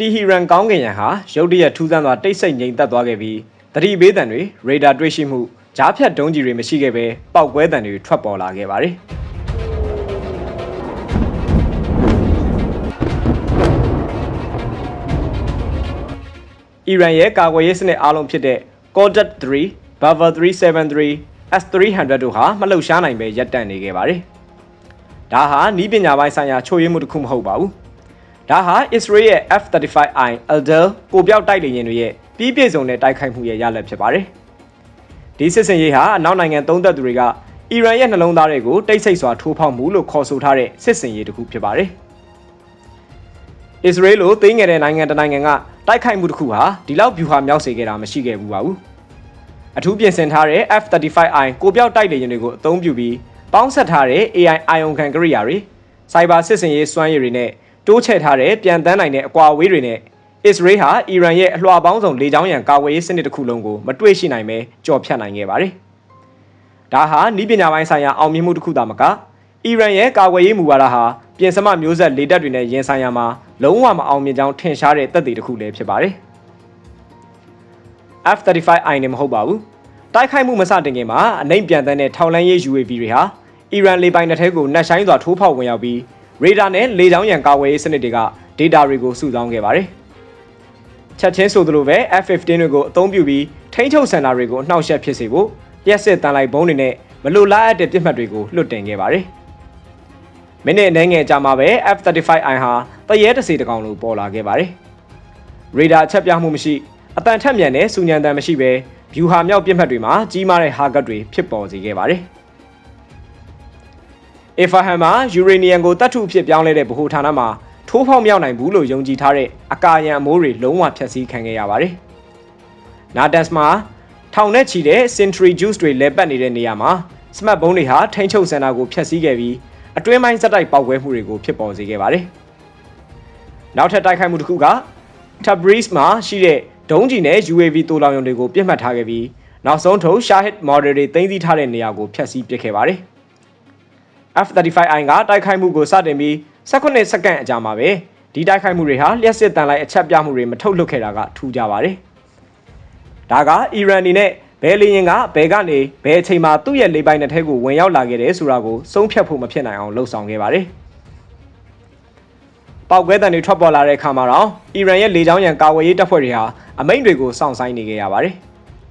တီဟီရန်ကောင်းကင်ရန်ဟာရုတ်တရက်ထူးဆန်းစွာတိတ်ဆိတ်ငြိမ်သက်သွားခဲ့ပြီးတတိဘေးတံတွေရေဒါတွေ့ရှိမှုကြားဖြတ်ဒုံးကြီးတွေမရှိခဲ့ဘဲပောက်ကွဲတံတွေထွက်ပေါ်လာခဲ့ပါတယ်အီရန်ရဲ့ကာကွယ်ရေးစနစ်အားလုံးဖြစ်တဲ့ Cordet 3, Bava 373, S300 တို့ဟာမလှုပ်ရှားနိုင်ပဲရပ်တန့်နေခဲ့ပါတယ်။ဒါဟာနီးပညာပိုင်းဆိုင်ရာချို့ယွင်းမှုတစ်ခုမဟုတ်ပါဘူး။ ဒါဟာ Israel ရဲ့ F-35I Eldar ကိုပြောက်တိုက်လေယာဉ်တွေရဲ့ပြီးပြည့်စုံတဲ့တိုက်ခိုက်မှုရဲ့ရလဒ်ဖြစ်ပါတယ်။ဒီစစ်စင်ရေးဟာအနောက်နိုင်ငံသုံးသက်သူတွေကအီရန်ရဲ့နှလုံးသားတွေကိုတိတ်ဆိတ်စွာထိုးဖောက်မှုလို့ခေါ်ဆိုထားတဲ့စစ်စင်ရေးတစ်ခုဖြစ်ပါတယ်။အစ္စရေးလိုသိငယ်တဲ့နိုင်ငံတစ်နိုင်ငံကတိုက်ခိုက်မှုတစ်ခုဟာဒီလောက်ဗျူဟာမြောက်စေခဲ့တာမရှိခဲ့ဘူးပါဘူး။အထူးပြင်ဆင်ထားတဲ့ F-35I ကိုပြောက်တိုက်လေယာဉ်တွေကိုအသုံးပြုပြီးပေါင်းဆက်ထားတဲ့ AI အာယုံခံကိရိယာတွေစိုက်ဘာစစ်စင်ရေးစွမ်းရည်တွေနဲ့ တိုးချဲ့ထားတဲ့ပြန်တန်းနိုင်တဲ့အကွာအဝေးတွေနဲ့အစ္စရေးဟာအီရန်ရဲ့အလွှာပေါင်းစုံလေကြောင်းရန်ကာကွယ်ရေးစနစ်တစ်ခုလုံးကိုမတွေ့ရှိနိုင်ပဲကြော်ဖြတ်နိုင်ခဲ့ပါတယ်။ဒါဟာနီးပညာပိုင်းဆိုင်ရာအောင်မြင်မှုတစ်ခုသာမကအီရန်ရဲ့ကာကွယ်ရေးမူဝါဒဟာပြင်စမမျိုးဆက်လေတပ်တွေနဲ့ရင်ဆိုင်ရမှာလုံးဝမအောင်မြင်ကြောင်းထင်ရှားတဲ့သက်သေတစ်ခုလည်းဖြစ်ပါတယ်။ F-35I နဲ့မဟုတ်ပါဘူး။တိုက်ခိုက်မှုမစတင်ခင်မှာအနိုင်ပြန်တဲ့ထောက်လန်းရေး UAV တွေဟာအီရန်လေပိုင်နယ်ထဲကိုနှက်ဆိုင်စွာထိုးဖောက်ဝင်ရောက်ပြီး ရေဒါနဲ့လေကြောင်းရန်ကာကွယ်ရေးစနစ်တွေက data တွေကိုစုဆောင်းခဲ့ပါတယ်။ချက်ချင်းဆိုသလိုပဲ F-15 တွေကိုအသုံးပြုပြီးထိန်းချုပ်စင်တာတွေကိုအနှောက်အယှက်ဖြစ်စေဖို့လျှက်စစ်တန်လိုက်ဘုံးတွေနဲ့မလိုလားအပ်တဲ့ပြစ်မှတ်တွေကိုလွတ်တင်ခဲ့ပါတယ်။မိနစ်အနည်းငယ်ကြာမှပဲ F-35I ဟာတရဲတစီတကောင်လိုပေါ်လာခဲ့ပါတယ်။ရေဒါအချက်ပြမှုမရှိအတန်ထက်မြန်တဲ့စူညံတန်မရှိပဲဗျူဟာမြောက်ပြစ်မှတ်တွေမှာကြီးမားတဲ့ဟာကတ်တွေဖြစ်ပေါ်စေခဲ့ပါတယ်။ အီဖာဟမ်မှာယူရေနီယံကိုတတ်ထုအဖြစ်ပြောင်းလဲတဲ့ဗဟိုဌာနမှာထိုးဖောက်မြောက်နိုင်ဘူးလို့ယုံကြည်ထားတဲ့အကာယံအမိုးတွေလုံးဝဖျက်ဆီးခံခဲ့ရပါတယ်။နာတန်စ်မှာထောင်နဲ့ချီတဲ့ Century Juice တွေလဲပတ်နေတဲ့နေရာမှာစမတ်ဘုံတွေဟာထိန်းချုပ်စင်တာကိုဖျက်ဆီးခဲ့ပြီးအတွင်းပိုင်းစက်တိုက်ပေါက်ကွဲမှုတွေကိုဖြစ်ပေါ်စေခဲ့ပါတယ်။နောက်ထပ်တိုက်ခိုက်မှုတစ်ခုက Tabriz မှာရှိတဲ့ဒုံးကျည်နဲ့ UAV တိုးလောင်ရုံတွေကိုပြစ်မှတ်ထားခဲ့ပြီးနောက်ဆုံးထုတ် Shahid model တွေတင်စီထားတဲ့နေရာကိုဖျက်ဆီးပစ်ခဲ့ပါတယ်။ F-35I ကတိုက်ခိုက်မှုကိုစတင်ပြီး18စက္ကန့်အကြာမှာပဲဒီတိုက်ခိုက်မှုတွေဟာလျှက်စစ်တန်လိုက်အချက်ပြမှုတွေမထုတ်လွတ်ခဲ့တာကထူးကြပါတယ်။ဒါကအီရန်အနေနဲ့ဘယ်လီယင်ကဘယ်ကနေဘယ်အချိန်မှာသူ့ရဲ့လေပိုင်နယ်ထဲကိုဝင်ရောက်လာခဲ့တယ်ဆိုတာကိုစုံဖြတ်ဖို့မဖြစ်နိုင်အောင်လှုံ့ဆော်ခဲ့ပါတယ်။ပောက်ကွဲတံတွေထွက်ပေါ်လာတဲ့အခါမှာတော့အီရန်ရဲ့လေကြောင်းရန်ကာဝေးရေးတပ်ဖွဲ့တွေဟာအမိန့်တွေကိုစောင့်ဆိုင်းနေခဲ့ရပါတယ်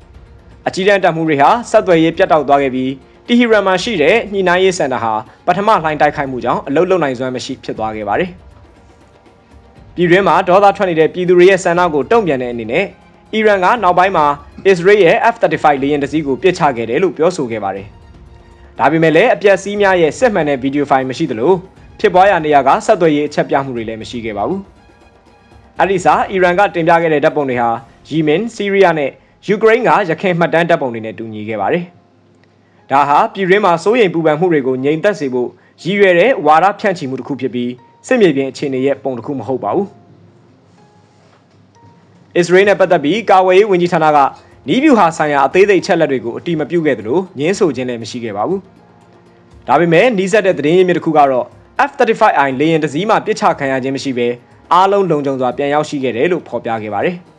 ။အကြီးတန်းတပ်မှုတွေဟာဆက်သွယ်ရေးပြတ်တောက်သွားခဲ့ပြီး တီဟီရန်မှာရှိတဲ့ညှိနှိုင်းရေးစင်တာဟာပထမလှိုင်းတိုက်ခိုက်မှုကြောင့်အလုတ်လုံနိုင်စွမ်းမရှိဖြစ်သွားခဲ့ပါတယ်။ပြည်တွင်းမှာဒေါသထွက်နေတဲ့ပြည်သူတွေရဲ့ဆန္ဒကိုတုံ့ပြန်တဲ့အနေနဲ့အီရန်ကနောက်ပိုင်းမှာအစ္စရေးရဲ့ F-35 လေယာဉ်တစ်စီးကိုပစ်ချခဲ့တယ်လို့ပြောဆိုခဲ့ပါတယ်။ဒါပေမဲ့လည်းအပြက်စီးများရဲ့စစ်မှန်တဲ့ဗီဒီယိုဖိုင်မရှိသလိုဖြစ်ပွားရာနေရာကဆက်သွယ်ရေးအချက်ပြမှုတွေလည်းမရှိခဲ့ပါဘူး။အဲ့ဒီစာအီရန်ကတင်ပြခဲ့တဲ့တပ်ပုံတွေဟာယီမင်၊ဆီးရီးယားနဲ့ယူကရိန်းကရခိုင်မှတ်တမ်းတပ်ပုံတွေနဲ့တူညီခဲ့ပါတယ်။ ဒါဟာပြည်တွင်းမှာစိုးရိမ်ပူပန်မှုတွေကိုငြိမ်သက်စေဖို့ရည်ရွယ်တဲ့ဝါဒဖြန့်ချီမှုတစ်ခုဖြစ်ပြီးစစ်မြေပြင်အခြေအနေရဲ့ပုံတစ်ခုမဟုတ်ပါဘူး။အစ္စရေးနဲ့ပတ်သက်ပြီးကာဝေးရေးဝန်ကြီးဌာနကနီးဗျူဟာဆိုင်ရာအသေးစိတ်ချက်လက်တွေကိုအတိမပြုခဲ့သလိုညင်းဆိုခြင်းလည်းမရှိခဲ့ပါဘူး။ဒါပေမဲ့နီးစပ်တဲ့သတင်းရင်းမြစ်တစ်ခုကတော့ F-35I လေယာဉ်တစ်စီးမှပစ်ချခံရခြင်းမရှိဘဲအားလုံးလုံခြုံစွာပြန်ရောက်ရှိခဲ့တယ်လို့ဖော်ပြခဲ့ပါတယ်။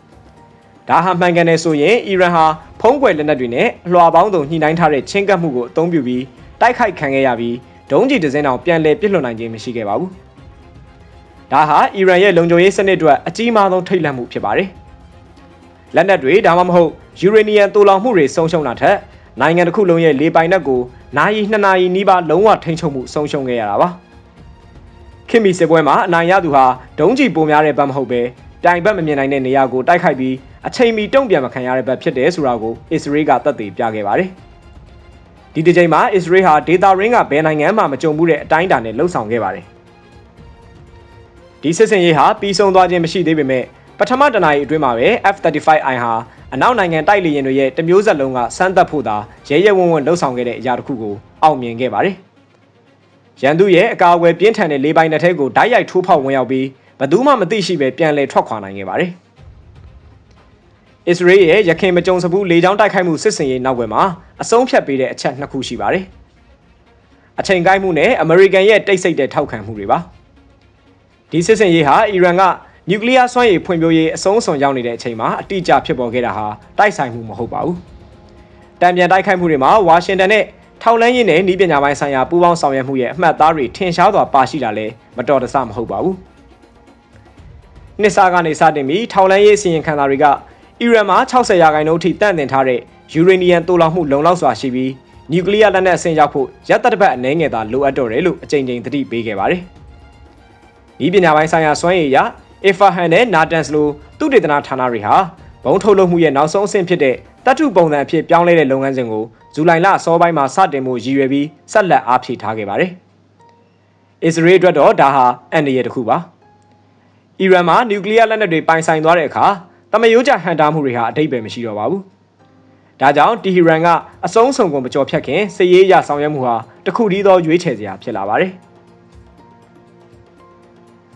ဒါဟာမှန်ကန်တယ်ဆိုရင်အီရန်ဟာဖုံးကွယ်လက်နက်တွေနဲ့အလွှာပေါင်းစုံညှိနှိုင်းထားတဲ့ချင်းကပ်မှုကိုအသုံးပြုပြီးတိုက်ခိုက်ခံခဲ့ရပြီးဒုံးကျည်တစ်စင်းတောင်ပြန်လည်ပစ်လွှတ်နိုင်ခြင်းမရှိခဲ့ပါဘူး။ဒါဟာအီရန်ရဲ့လုံခြုံရေးစနစ်အတွက်အကြီးမားဆုံးထိတ်လန့်မှုဖြစ်ပါတယ်။လက်နက်တွေဒါမှမဟုတ်ယူရေနီယံတူလောင်မှုတွေဆုံးရှုံးတာထက်နိုင်ငံတစ်ခုလုံးရဲ့လေပိုင်နက်ကိုနိုင်ရီ2နာရီနီးပါးလုံးဝထိန်းချုပ်မှုဆုံးရှုံးခဲ့ရတာပါခင်မီစစ်ပွဲမှာအနိုင်ရသူဟာဒုံးကျည်ပုံများတဲ့ဘက်မဟုတ်ပဲ တိုင်ဘက်မမြင်နိုင်တဲ့နေရာကိုတိုက်ခိုက်ပြီးအချိန်မီတုံ့ပြန်မခံရတဲ့ဘက်ဖြစ်တယ်ဆိုတာကိုအစ္စရေးကသက်သေပြခဲ့ပါတယ်ဒီတစ်ချိန်မှာအစ္စရေးဟာဒေတာရင်းကဘယ်နိုင်ငံမှမကြုံဘူးတဲ့အတိုင်းအတာနဲ့လှုပ်ဆောင်ခဲ့ပါတယ်ဒီစစ်စင်ရေးဟာပြီးဆုံးသွားခြင်းမရှိသေးပေမဲ့ပထမတနာရီအတွင်းမှာပဲ F-35I ဟာအနောက်နိုင်ငံတိုက်လေယာဉ်တွေရဲ့တမျိုးဆက်လုံးကစမ်းသပ်ဖို့သာရဲရဲဝံ့ဝံ့လှုပ်ဆောင်ခဲ့တဲ့အရာတစ်ခုကိုအောင်မြင်ခဲ့ပါတယ်။ရန်သူရဲ့အကာအကွယ်ပြင်းထန်တဲ့လေးပိုင်းတစ်ထက်ကိုဓာတ်ရိုက်ထိုးဖောက်ဝင်ရောက်ပြီး ဘယ်သူမှမသိရှိပဲပြန်လည်ထွက်ခွာနိုင်ခဲ့ပါတယ်။အစ္စရေးရဲ့ရခင်မကြုံစဘူးလေကြောင်းတိုက်ခိုက်မှုစစ်စင်ရေးနောက်ွယ်မှာအဆုံးဖြတ်ပေးတဲ့အချက်နှစ်ခုရှိပါတယ်။အချိန်ကိုက်မှုနဲ့အမေရိကန်ရဲ့တိတ်ဆိတ်တဲ့ထောက်ခံမှုတွေပါ။ဒီစစ်စင်ရေးဟာအီရန်ကနျူကလ িয়ার စွမ်းရည်ဖွံ့ဖြိုးရေးအဆုံးအစွန်ရောက်နေတဲ့အချိန်မှာအတိအကျဖြစ်ပေါ်ခဲ့တာဟာတိုက်ဆိုင်မှုမဟုတ်ပါဘူး။တံပြန်တိုက်ခိုက်မှုတွေမှာဝါရှင်တန်နဲ့ထောက်လန်းရေးနဲ့ဤပညာပိုင်းဆိုင်ရာပူးပေါင်းဆောင်ရွက်မှုရဲ့အမှတ်အသားတွေထင်ရှားစွာပါရှိတာလည်းမတော်တဆမဟုတ်ပါဘူး။ နှစ်စားကနေစတင်ပြီးထောက်လန်းရေးစီရင်ခံတာတွေကအီရန်မှာ60ရာခိုင်နှုန်းအထိတန့်တင်ထားတဲ့ယူရေနီယံတိုးလောင်မှုလုံလောက်စွာရှိပြီးနျူကလ িয়ার လက်နက်အဆင့်ရောက်ဖို့ရပ်တတစ်ပတ်အနည်းငယ်သာလိုအပ်တော့တယ်လို့အကြိမ်ကြိမ်သတိပေးခဲ့ပါတယ်။ဤပညာပိုင်းဆိုင်ရာစွမ်းရည်အရအီဖာဟန်နဲ့နာတန်စ်လိုသူတေသနာဌာနတွေဟာဘုံထုတ်လုပ်မှုရဲ့နောက်ဆုံးအဆင့်ဖြစ်တဲ့တတုပုံစံအဖြစ်ပြောင်းလဲတဲ့လုပ်ငန်းစဉ်ကိုဇူလိုင်လအစောပိုင်းမှာစတင်မှုရည်ရွယ်ပြီးဆက်လက်အားဖြည့်ထားခဲ့ပါတယ်။အစ္စရေးအတွက်တော့ဒါဟာအန်ဒီရဲ့တစ်ခုပါ။ အီရန်မှာနျူကလ িয়ার လက်နက်တွေပိုင်ဆိုင်သွားတဲ့အခါတမယိုးကြဟန်တာမှုတွေဟာအတိတ်ပဲမရှိတော့ပါဘူး။ဒါကြောင့်တီဟီရန်ကအစုံစုံကိုမကြော်ဖြတ်ခင်စစ်ရေးအရဆောင်ရွက်မှုဟာတခုတည်းသောရွေးချယ်စရာဖြစ်လာပါတယ်။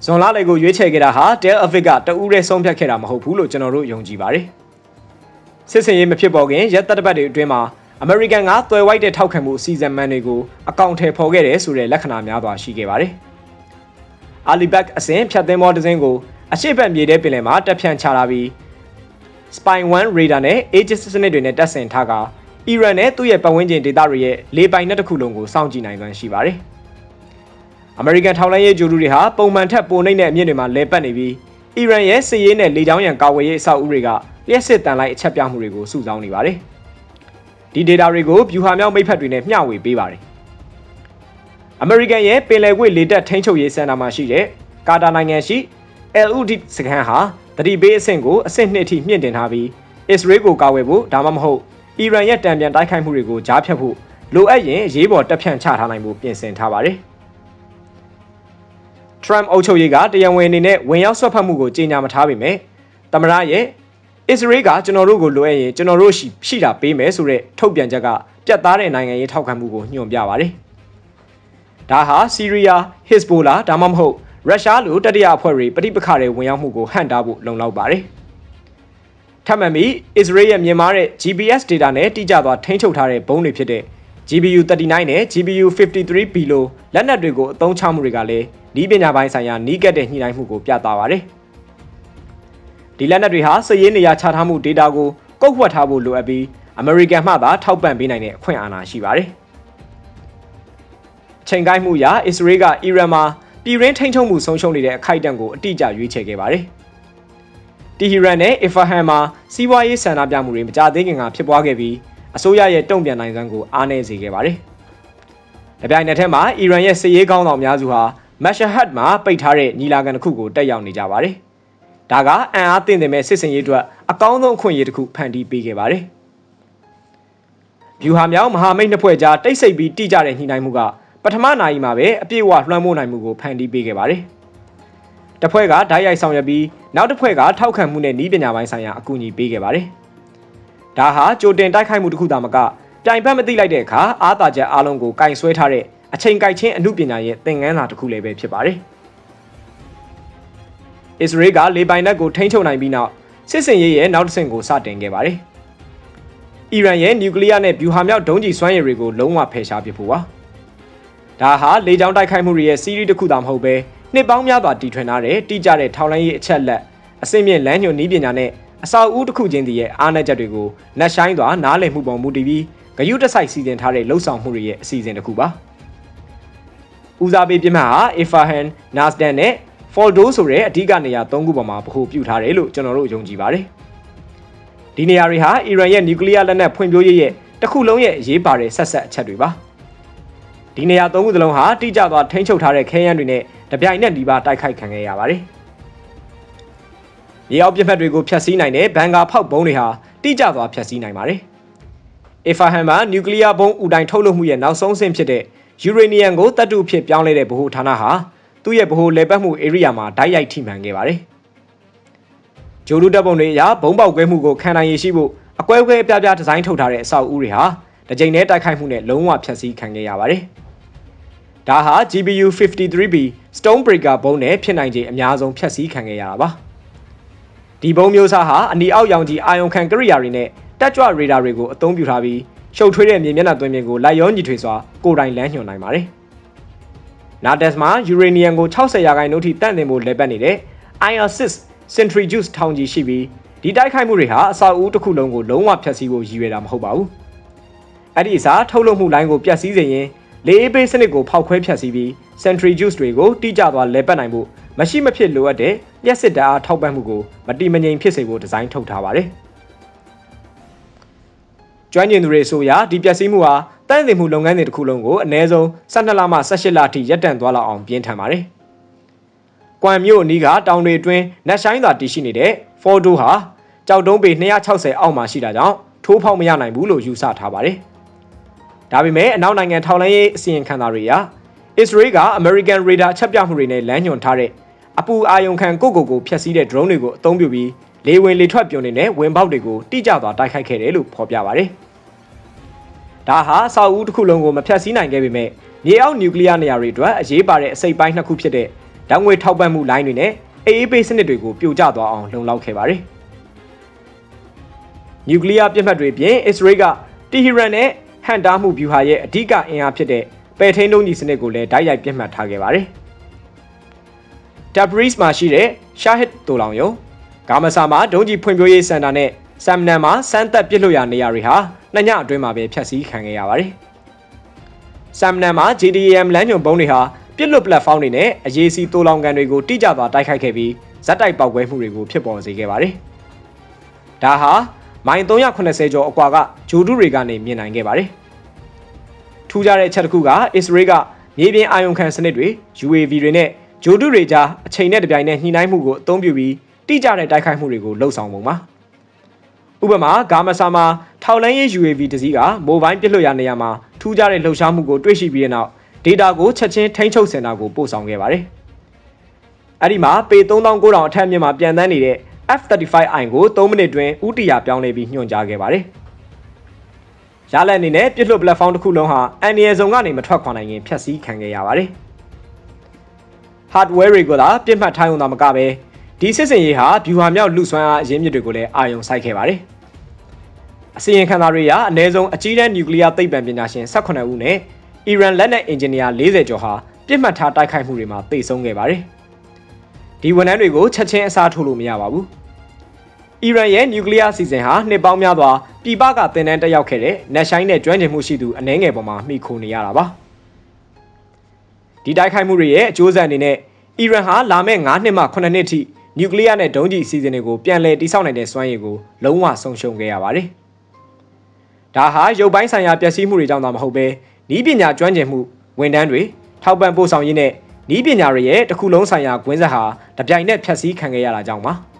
ဇွန်လလေကိုရွေးချယ်ခဲ့တာဟာ Del Aviv ကတဦးတည်းဆုံးဖြတ်ခဲ့တာမဟုတ်ဘူးလို့ကျွန်တော်တို့ယုံကြည်ပါတယ်။စစ်စင်ရေးမဖြစ်ပေါ်ခင်ရက်သက်တပတ်တွေအတွင်းမှာ American ကသွယ်ဝိုက်တဲ့ထောက်ခံမှုအစီအစဉ်မှန်တွေကိုအကောင့်ထဲပေါ်ခဲ့တယ်ဆိုတဲ့လက္ခဏာများစွာရှိခဲ့ပါတယ်။ Alibak အစဉ်ဖြတ်သင်းမောတစ်စင်းကိုအရှိတ်ဘက်မြေထဲပင်လယ်မှာတက်ဖြန့်ချလာပြီး Spy 1 radar နဲ့ Aegis စနစ်တွေနဲ့တပ်ဆင်ထားကအီရန်နဲ့သူ့ရဲ့ပတ်ဝန်းကျင်ဒေသတွေရဲ့လေပိုင်နက်တစ်ခုလုံးကိုစောင့်ကြည့်နိုင်စွမ်းရှိပါတယ်။အမေရိကန်ထောက်လှမ်းရေးဂျိုလူတွေဟာပုံမှန်ထက်ပိုနှိမ့်တဲ့အမြင့်တွေမှာလဲပတ်နေပြီးအီရန်ရဲ့စစ်ရေးနဲ့လေကြောင်းရန်ကာကွယ်ရေးအဆောက်အဦတွေကလျှက်စစ်တန်လိုက်အချက်ပြမှုတွေကိုစုဆောင်းနေပါတယ်။ဒီ data တွေကိုဗျူဟာမြောက်မိတ်ဖက်တွေနဲ့မျှဝေပေးပါတယ်။ အမေရိကန်ရဲ့ပင်လယ်ကွေ့လေတပ်ထိန်းချုပ်ရေးစင်တာမှာရှိတဲ့ကာတာနိုင်ငံရှိ LUD စခန်းဟာတတိပေးအဆင့်ကိုအဆင့်နှစ်ထိမြင့်တင်ထားပြီးအစ္စရေးကိုကာဝယ်ဖို့ဒါမှမဟုတ်အီရန်ရဲ့တံပြန်တိုက်ခိုက်မှုတွေကိုကြားဖြတ်ဖို့လိုအပ်ရင်ရေးပေါ်တပ်ဖြန့်ချထားနိုင်ဖို့ပြင်ဆင်ထားပါတယ်။ Trump အုပ်ချုပ်ရေးကတရားဝင်အနေနဲ့ဝင်ရောက်ဆွတ်ဖက်မှုကိုကြေညာမထားပေမဲ့သမ္မတရဲ့အစ္စရေးကကျွန်တော်တို့ကိုလိုအပ်ရင်ကျွန်တော်တို့ရှိရှိတာပေးမယ်ဆိုတဲ့ထုတ်ပြန်ချက်ကပြတ်သားတဲ့နိုင်ငံရေးထောက်ခံမှုကိုညွှန်ပြပါတယ်။ ဒါဟာဆီးရီးယားဟစ်ဇ်ဘိုလာဒါမှမဟုတ်ရုရှားလိုတတိယအဖွဲ့တွေပဋိပက္ခတွေဝင်ရောက်မှုကိုဟန့်တားဖို့လုံလောက်ပါတယ်။ထပ်မံပြီးအစ္စရေးရဲ့မြန်မာတဲ့ GPS data နဲ့တိကျသွားထိန်းချုပ်ထားတဲ့ဘုံတွေဖြစ်တဲ့ GPU 39နဲ့ GPU 53B လိုလက်နက်တွေကိုအသုံးချမှုတွေကလည်းဤပညာပိုင်းဆိုင်ရာနီးကပ်တဲ့ညှိနှိုင်းမှုကိုပြသပါတယ်။ဒီလက်နက်တွေဟာစည်ရေးနေရာချထားမှု data ကိုကုတ်ဝတ်ထားဖို့လိုအပ်ပြီး American မှသာထောက်ပံ့ပေးနိုင်တဲ့အခွင့်အာဏာရှိပါတယ်။ ချိန်ကိုက်မှုအရအစ္စရေးကအီရန်မှာပြည်ရင်းထိန်းချုပ်မှုဆုံးရှုံးနေတဲ့အခိုက်အတန့်ကိုအတိအကျရွေးချယ်ခဲ့ပါတယ်။တီဟီရန်နဲ့အီဖာဟန်မှာစီးပွားရေးဆန္ဒပြမှုတွေမကြသေးခင်ကဖြစ်ပွားခဲ့ပြီးအစိုးရရဲ့တုံ့ပြန်နိုင်စွမ်းကိုအားနည်းစေခဲ့ပါတယ်။တပြိုင်နက်တည်းမှာအီရန်ရဲ့စစ်ရေးကောင်းဆောင်များစုဟာမက်ရှဟတ်မှာပိတ်ထားတဲ့ညီလာခံတစ်ခုကိုတက်ရောက်နေကြပါတယ်။ဒါကအံအားသင့်တယ်မဲ့စစ်စင်ရေးအတွက်အကောင်းဆုံးအခွင့်အရေးတစ်ခုဖန်တီးပေးခဲ့ပါတယ်။ဗျူဟာမြောက်မဟာမိတ်နှစ်ဖွဲ့ကြားတိတ်ဆိတ်ပြီးတိကျတဲ့ညှိနှိုင်းမှုက ပထမနိုင်မှာပဲအပြည့်အဝလွှမ်းမိုးနိုင်မှုကိုဖန်တီးပေးခဲ့ပါတယ်။တစ်ဖွဲ့ကဓာတ်ရိုက်ဆောင်ရွက်ပြီးနောက်တစ်ဖွဲ့ကထောက်ခံမှုနဲ့ဤပညာပိုင်းဆိုင်ရာအကူအညီပေးခဲ့ပါတယ်။ဒါဟာကြိုတင်တိုက်ခိုက်မှုတစ်ခုသာမကပြိုင်ဘက်မသိလိုက်တဲ့အခါအာသာချက်အလုံးကိုကင်ဆွဲထားတဲ့အချိန်ကြိုက်ချင်းအမှုပညာရဲ့သင်ခန်းစာတစ်ခုလည်းပဲဖြစ်ပါတယ်။အစ္စရေးကလေပိုင်နက်ကိုထိန်းချုပ်နိုင်ပြီးနောက်စစ်စင်ရေးရဲ့နောက်တစ်ဆင့်ကိုစတင်ခဲ့ပါတယ်။အီရန်ရဲ့နျူကလ িয়ার နဲ့ဗျူဟာမြောက်ဒုံးကျည်စွမ်းရည်တွေကိုလုံးဝဖယ်ရှားပစ်ဖို့ပါ။ ဒါဟာလေကြောင်းတိုက်ခိုက်မှုတွေရဲ့စီးရီးတစ်ခုသာမဟုတ်ပဲနှစ်ပေါင်းများစွာတည်ထွင်ထားတဲ့တိကျတဲ့ထောက်လှမ်းရေးအချက်လက်အစင်းမြင့်လမ်းညွှန်နည်းပညာနဲ့အစာအုပ်တစ်ခုချင်းတည်းရဲ့အားနည်းချက်တွေကိုနှက်ဆိုင်စွာနားလည်မှုပေါ်မူတည်ပြီးဂယုတစိုက်စီစဉ်ထားတဲ့လှုပ်ဆောင်မှုတွေရဲ့အစီအစဉ်တစ်ခုပါ။ဦးစားပေးပြစ်မှတ်ဟာ Ifahan, Nasdaq နဲ့ Foldo ဆိုတဲ့အဓိကနေရာ၃ခုပေါ်မှာဗဟိုပြုထားတယ်လို့ကျွန်တော်တို့ယုံကြည်ပါတယ်။ဒီနေရာတွေဟာအီရန်ရဲ့နျူကလ িয়ার လက်နက်ဖွံ့ဖြိုးရေးရဲ့တစ်ခုလုံးရဲ့အရေးပါတဲ့ဆက်ဆက်အချက်တွေပါ။ ဒီနေရာ၃ခုသလုံးဟာတိကျသွားထိန်းချုပ်ထားတဲ့ခဲယမ်းတွေနဲ့တပြိုင်နက်ဒီပါတိုက်ခိုက်ခံခဲ့ရပါတယ်။ရေအောက်ပြစ်မှတ်တွေကိုဖျက်ဆီးနိုင်တဲ့ဘန်ကာဖောက်ဘုံတွေဟာတိကျသွားဖျက်ဆီးနိုင်ပါတယ်။ Ifahan မှာနျူကလ িয়ার ဘုံအူတိုင်ထုတ်လုပ်မှုရဲ့နောက်ဆုံးဆင့်ဖြစ်တဲ့ယူရေနီယံကိုတတ်တုဖြစ်ပြောင်းလဲတဲ့ဗဟိုဌာနဟာသူ့ရဲ့ဗဟိုလေပတ်မှု area မှာဓာတ်ရိုက်ထိမှန်ခဲ့ပါတယ်။ဂျိုလူတပ်ပုံတွေအရဘုံပေါက်ကွဲမှုကိုခံနိုင်ရရှိဖို့အကွဲကွဲပြားပြားဒီဇိုင်းထုတ်ထားတဲ့အဆောက်အဦတွေဟာတစ်ကြိမ်နဲ့တိုက်ခိုက်မှုနဲ့လုံးဝဖျက်ဆီးခံခဲ့ရပါတယ်။ ဒါဟာ GPU 53B Stonebreaker ဘုံနဲ့ဖြစ်နိုင်ခြေအများဆုံးဖျက်ဆီးခံခဲ့ရတာပါ။ဒီဘုံမျိုးစားဟာအနီအောက်ရောင်ကြီးအာယုံခံကိရိယာတွေနဲ့တက်ကြွရေဒါတွေကိုအသုံးပြုထားပြီးရှုပ်ထွေးတဲ့မြေမျက်နှာသွင်းပြင်ကိုလိုက်ရောညီထွေစွာကိုယ်တိုင်လမ်းညွှန်နိုင်ပါတယ်။ Nates မှာယူရေနီယံကို60ရာခိုင်နှုန်းထိတန့်တင်ဖို့လဲပတ်နေတဲ့ IR6 centrifuge ထောင်ကြီးရှိပြီးဒီတိုက်ခိုက်မှုတွေဟာအဆောက်အဦတစ်ခုလုံးကိုလုံးဝဖျက်ဆီးဖို့ရည်ရွယ်တာမဟုတ်ပါဘူး။အဲ့ဒီအစားထုတ်လုပ်မှုလိုင်းကိုပျက်စီးစေရင် လေအေးပေးစနစ်ကိုဖောက်ခွဲဖျက်ဆီးပြီး centrifuge တွေကိုတိကျသွားလဲပတ်နိုင်ဖို့မရှိမဖြစ်လိုအပ်တဲ့လျှက်စစ်ဓာတ်အားထောက်ပံ့မှုကိုမတိမငြိမ်ဖြစ်စေဖို့ဒီဇိုင်းထုတ်ထားပါတယ်။ကျွမ်းကျင်သူတွေအဆိုအရဒီပျက်စီးမှုဟာတန့်စင်မှုလုပ်ငန်းတွေတစ်ခုလုံးကိုအနည်းဆုံး12လမှ18လအထိရပ်တန့်သွားလောက်အောင်ပြင်းထန်ပါတယ်။ကွမ်မြို့အနီးကတောင်တွေအတွင်းနက်ရှိုင်းသာတည်ရှိနေတဲ့ Fordo ဟာကြောက်တုံးပေ260အောက်မှာရှိတာကြောင့်ထိုးဖောက်မရနိုင်ဘူးလို့ယူဆထားပါတယ်။ ဒါပေမဲ့အနောက်နိုင်ငံထောက်လှမ်းရေးအစီရင်ခံစာတွေအရအစ္စရေးက American Radar အချက်ပြမှုတွေနဲ့လမ်းညွှန်ထားတဲ့အပူအာယုံခံကိုကိုကိုဖျက်ဆီးတဲ့ drone တွေကိုအသုံးပြုပြီးလေဝင်လေထွက်ပြုံနေတဲ့ဝင်ပေါက်တွေကိုတိကျစွာတိုက်ခိုက်ခဲ့တယ်လို့ဖော်ပြပါတယ်။ဒါဟာအဆောက်အဦတစ်ခုလုံးကိုမဖျက်ဆီးနိုင်ခဲ့ပေမဲ့မြေအောက်နျူကလ িয়ার နေရာတွေအတွက်အရေးပါတဲ့အစိတ်ပိုင်းနှစ်ခုဖြစ်တဲ့ဓာတ်ငွေထောက်ပံ့မှုလိုင်းတွေနဲ့အေးအေးပေးစနစ်တွေကိုပြိုကျသွားအောင်လုံလောက်ခဲ့ပါတယ်။နျူကလ িয়ার ပြစ်မှတ်တွေပြင်အစ္စရေးကတီဟီရန်နဲ့ ဟန်တားမှုဗျူဟာရဲ့အဓိကအင်အားဖြစ်တဲ့ပယ်ထိန်လုံးကြီးစနစ်ကိုလည်းဓာတ်ရိုက်ပြစ်မှတ်ထားခဲ့ပါတယ်။ဒက်ဘရီစ်မှာရှိတဲ့ရှာဟစ်တိုလောင်ယုံဂါမဆာမှာဒုံးကြီးဖွံ့ဖြိုးရေးစင်တာနဲ့ဆမ်နန်မှာစမ်းသက်ပစ်လို့ရနေရာတွေဟာနှစ်ညအတွင်းမှာပဲဖျက်ဆီးခံခဲ့ရပါတယ်။ဆမ်နန်မှာ GDM လမ်းညွန်ပုံးတွေဟာပြစ်လွတ်ပလက်ဖောင်းတွေနဲ့အရေးစီတိုလောင်ကန်တွေကိုတိကျစွာတိုက်ခိုက်ခဲ့ပြီးဇက်တိုက်ပောက်ကွဲမှုတွေကိုဖြစ်ပေါ်စေခဲ့ပါတယ်။ဒါဟာ မိုင်380ကျော်အကွာကဂျိုဒူတွေကနေမြင်နိုင်ခဲ့ပါတယ်။ထူးခြားတဲ့အချက်တစ်ခုကအစ္စရေးကမြေပြင်အာယုံခံစနစ်တွေ UAV တွေနဲ့ဂျိုဒုတွေကြားအချိန်နဲ့တပြိုင်နက်ညှိနှိုင်းမှုကိုအသုံးပြုပြီးတိကျတဲ့တိုက်ခိုက်မှုတွေကိုလှုပ်ဆောင်ပုံပါဥပမာဂါမဆာမှာထောက်လန်းရေး UAV တစည်းကမိုဘိုင်းပစ်လွှတ်ရနေရာမှာထူးခြားတဲ့လှုပ်ရှားမှုကိုတွေ့ရှိပြီးတဲ့နောက် data ကိုချက်ချင်းထိန်းချုပ်စင်တာကိုပို့ဆောင်ခဲ့ပါတယ်အဲ့ဒီမှာပေ3900အထက်မြင့်မှာပြန်တန်းနေတဲ့ F35i ကို3မိနစ်တွင်ဥတီယာပြောင်းလဲပြီးညွှန်ကြားခဲ့ပါတယ်ရလက်အနေနဲ့ပြစ်လွတ် platform တစ်ခုလုံးဟာအန်ဒီယယ်ဇုံကနေမထွက်ခွာနိုင်ရင်ဖျက်ဆီးခံခဲ့ရပါတယ်။ hardware တွေကိုသာပြစ်မှတ်ထားရုံသာမကပဲဒီစစ်စင်ရေးဟာ view ဟာမြောက်လူစွမ်းအားအရင်းမြစ်တွေကိုလည်းအာရုံစိုက်ခဲ့ပါတယ်။အစီရင်ခံစာတွေကအနည်းဆုံးအကြီးတန်းနျူကလ িয়ার သိပ္ပံပညာရှင်18ဦးနဲ့အီရန်လက်နက်အင်ဂျင်နီယာ40ကျော်ဟာပြစ်မှတ်ထားတိုက်ခိုက်မှုတွေမှာတိတ်ဆုံးခဲ့ပါတယ်။ဒီဝန်ထမ်းတွေကိုချက်ချင်းအစားထိုးလို့မရပါဘူး။ အီရန်ရဲ့နျူကလ িয়ার စီစဉ်ဟာနှစ်ပေါင်းများစွာပြည်ပကတင်တန်းတက်ရောက်ခဲ့တဲ့နက်ရှိုင်းနဲ့ကျွမ်းကျင်မှုရှိသူအနှဲငယ်ပေါ်မှာမှီခိုနေရတာပါ။ဒီတိုက်ခိုက်မှုတွေရဲ့အကျိုးဆက်အနေနဲ့အီရန်ဟာလာမယ့်9နှစ်မှ9နှစ်ထိနျူကလ িয়ার နဲ့ဒုံးကျည်အစီအစဉ်တွေကိုပြန်လည်တိစောက်နိုင်တဲ့စွမ်းရည်ကိုလုံးဝဆုံးရှုံးခဲ့ရပါတယ်။ဒါဟာရုပ်ပိုင်းဆိုင်ရာပျက်စီးမှုတွေကြောင့်သာမဟုတ်ပဲဤပညာကျွမ်းကျင်မှုဝန်ထမ်းတွေထောက်ပံ့ပို့ဆောင်ရေးနဲ့ဤပညာတွေရဲ့တစ်ခုလုံးဆိုင်ရာကွင်းဆက်ဟာတပြိုင်နက်ဖျက်ဆီးခံခဲ့ရတာကြောင့်ပါ။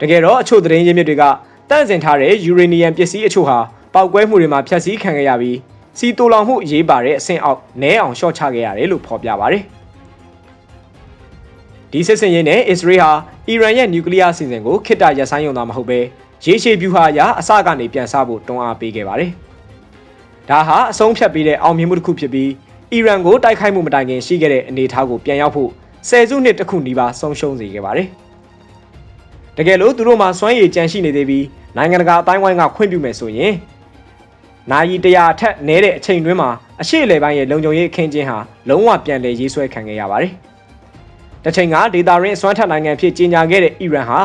တကယ်တော့အချို့သတင်းရင်းမြစ်တွေကတန့်စင်ထားတဲ့ယူရေနီယံပစ္စည်းအချို့ဟာပေါက်ကွဲမှုတွေမှာဖျက်ဆီးခံခဲ့ရပြီးစီတူလောင်မှုအရေးပါတဲ့အဆင့်အောက်နဲအောင်ရှော့ချခဲ့ရတယ်လို့ဖော်ပြပါတယ်။ဒီစစ်စင်ရေးနဲ့အစ္စရေးဟာအီရန်ရဲ့နျူကလ িয়ার စီစဉ်ကိုခိတ္တရပ်ဆိုင်းရုံသာမဟုတ်ပဲရေရှည်ဗျူဟာအရအစကနေပြန်ဆဖို့တွန်းအားပေးခဲ့ပါတယ်။ဒါဟာအဆုံးဖြတ်ပေးတဲ့အောင်မြင်မှုတစ်ခုဖြစ်ပြီးအီရန်ကိုတိုက်ခိုက်မှုမတိုင်ခင်ရှိခဲ့တဲ့အနေအထားကိုပြန်ရောက်ဖို့ဆယ်စုနှစ်တစ်ခုနီးပါးဆုံးရှုံးစေခဲ့ပါတယ်။ တကယ်လို့သူတို့မှာစွမ်းရည်ကြံရှိနေသေးပြီးနိုင်ငံတကာအတိုင်းဝိုင်းကခွင့်ပြုမယ်ဆိုရင်နိုင်တရာအထက်နဲတဲ့အချိန်တွင်းမှာအရှိလေပိုင်းရဲ့လုံခြုံရေးအခင်းကျင်းဟာလုံးဝပြန်လည်ရေးဆွဲခံခဲ့ရပါတယ်။တချိန်ကဒေတာရင်းအစွမ်းထက်နိုင်ငံဖြစ်ကြီးညာခဲ့တဲ့အီရန်ဟာ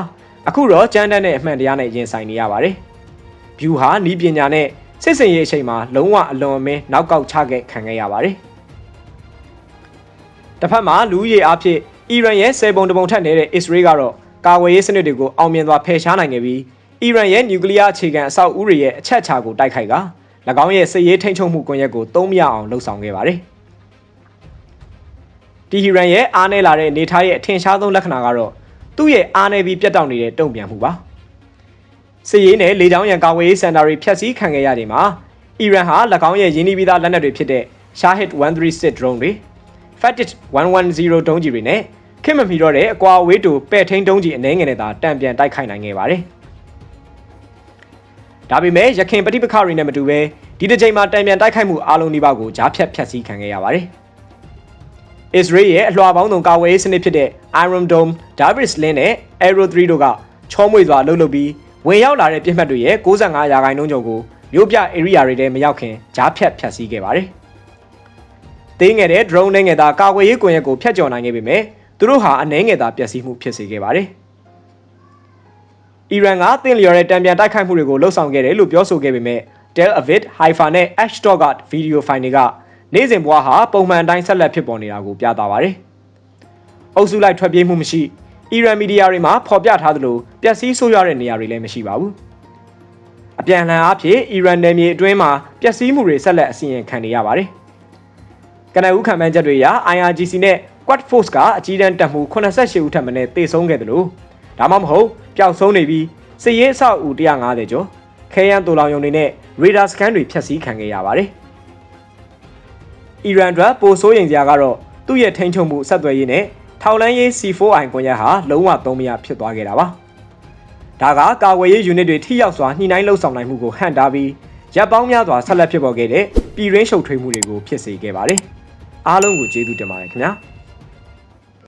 အခုတော့ကြမ်းတမ်းတဲ့အမှန်တရားနဲ့ရင်ဆိုင်နေရပါတယ်။ဗျူဟာနီးပညာနဲ့စစ်စင်ရေးအချိန်မှာလုံးဝအလွန်အမင်းနောက်ကောက်ချခဲ့ခံခဲ့ရပါတယ်။တစ်ဖက်မှာလူဦးရေအဖြစ်အီရန်ရဲ့ဆယ်ပုံတပုံထက်နေတဲ့အစ္စရေးကတော့ ကာဝေးရေးစနစ်တွေကိုအောင်မြင်စွာဖယ်ရှားနိုင်ခဲ့ပြီးအီရန်ရဲ့နျူကလ িয়ার အခြေခံအဆောက်အဦတွေရဲ့အချက်အချာကိုတိုက်ခိုက်က၎င်းရဲ့စစ်ရေးထိန်းချုပ်မှုကွန်ရက်ကိုသုံးမရအောင်လှုံ့ဆော်ခဲ့ပါတယ်။တီဟီရန်ရဲ့အားနည်းလာတဲ့နေထားရဲ့အထင်ရှားဆုံးလက္ခဏာကတော့သူ့ရဲ့အားနည်းပြီးပြတ်တောက်နေတဲ့တုံ့ပြန်မှုပါ။စစ်ရေးနဲ့လေကြောင်းရန်ကာဝေးရေးစင်တာတွေဖျက်ဆီးခံခဲ့ရတဲ့မှာအီရန်ဟာ၎င်းရဲ့ရင်းနှီးပြီးသားလက်နက်တွေဖြစ်တဲ့ Shahid 136 drone တွေ Fatit 110ဒုံးကျည်တွေနဲ့ ခင်မမီတော့တဲ့အကွာအဝေးတူပဲ့ထိန်ဒုံးကျည်အနှဲငယ်နဲ့သာတံပြန်တိုက်ခိုက်နိုင်ခဲ့ပါတယ်။ဒါပေမဲ့ရခင်ပဋိပက္ခတွေနဲ့မတူဘဲဒီတစ်ချိန်မှာတံပြန်တိုက်ခိုက်မှုအလုံးဒီပါကိုကြားဖြတ်ဖျက်ဆီးခံခဲ့ရပါတယ်။ Israel ရဲ့အလွှာပေါင်းစုံကာဝေးရေးစနစ်ဖြစ်တဲ့ Iron Dome, Davis Sling နဲ့ Arrow 3တို့ကချောမွေ့စွာလှုပ်လှုပ်ပြီးဝင်ရောက်လာတဲ့ပြစ်မှတ်တွေရဲ့65ရာခိုင်နှုန်းကျော်ကိုမြို့ပြ area တွေထဲမရောက်ခင်ကြားဖြတ်ဖျက်ဆီးခဲ့ပါတယ်။သေးငယ်တဲ့ drone နဲ့ငယ်သားကာကွယ်ရေးကွန်ရက်ကိုဖျက်ကျော်နိုင်ခဲ့ပေမဲ့ သူတို့ဟာအနှဲငယ်သားပျက်စီးမှုဖြစ်စေခဲ့ပါတယ်။အီရန်ကတင်လျော်တဲ့တံပြန်တိုက်ခိုက်မှုတွေကိုလှုံ့ဆော်ခဲ့တယ်လို့ပြောဆိုခဲ့ပေမဲ့ Tel Aviv, Haifa နဲ့ Ashdod ကဗီဒီယိုဖိုင်တွေကနေ့စဉ်ဘဝဟာပုံမှန်အတိုင်းဆက်လက်ဖြစ်ပေါ်နေတာကိုပြသပါတယ်။အုပ်စုလိုက်ထွက်ပြေးမှုမရှိအီရန်မီဒီယာတွေမှာဖော်ပြထားသလိုပျက်စီးဆိုးရွားတဲ့နေရာတွေလည်းမရှိပါဘူး။အပြန်အလှန်အားဖြင့်အီရန်နယ်မြေအတွင်းမှာပျက်စီးမှုတွေဆက်လက်အစီရင်ခံနေရပါတယ်။ကနအူးခံမှန်းချက်တွေအရ IRGC နဲ့ Quad Force ကအကြီးတန်းတပ်မှု88ဦးထပ်မံတေဆုံးခဲ့တယ်လို့ဒါမှမဟုတ်ပျောက်ဆုံးနေပြီးစစ်ရေးအဆောက်အဦ150ကျော်ခဲယမ်းတူလောင်ယုံတွေနဲ့ရေဒါစကန်တွေဖျက်ဆီးခံခဲ့ရပါတယ်။အီရန်အတွက်ပိုဆိုးရင်စရာကတော့သူ့ရဲ့ထိန်းချုပ်မှုဆက်သွယ်ရေးနဲ့ထောက်လန်းရေး C4I ကွန်ရက်ဟာလုံးဝသုံးမရဖြစ်သွားခဲ့တာပါ။ဒါကကာကွယ်ရေးယူနစ်တွေထိရောက်စွာညှိနှိုင်းလှုပ်ဆောင်နိုင်မှုကိုဟန့်တားပြီးရပ်ပေါင်းများစွာဆက်လက်ဖြစ်ပေါ်ခဲ့တဲ့ပြည်ရင်းရှုပ်ထွေးမှုတွေကိုဖြစ်စေခဲ့ပါတယ်။အားလုံးကိုကျေးဇူးတင်ပါတယ်ခင်ဗျာ။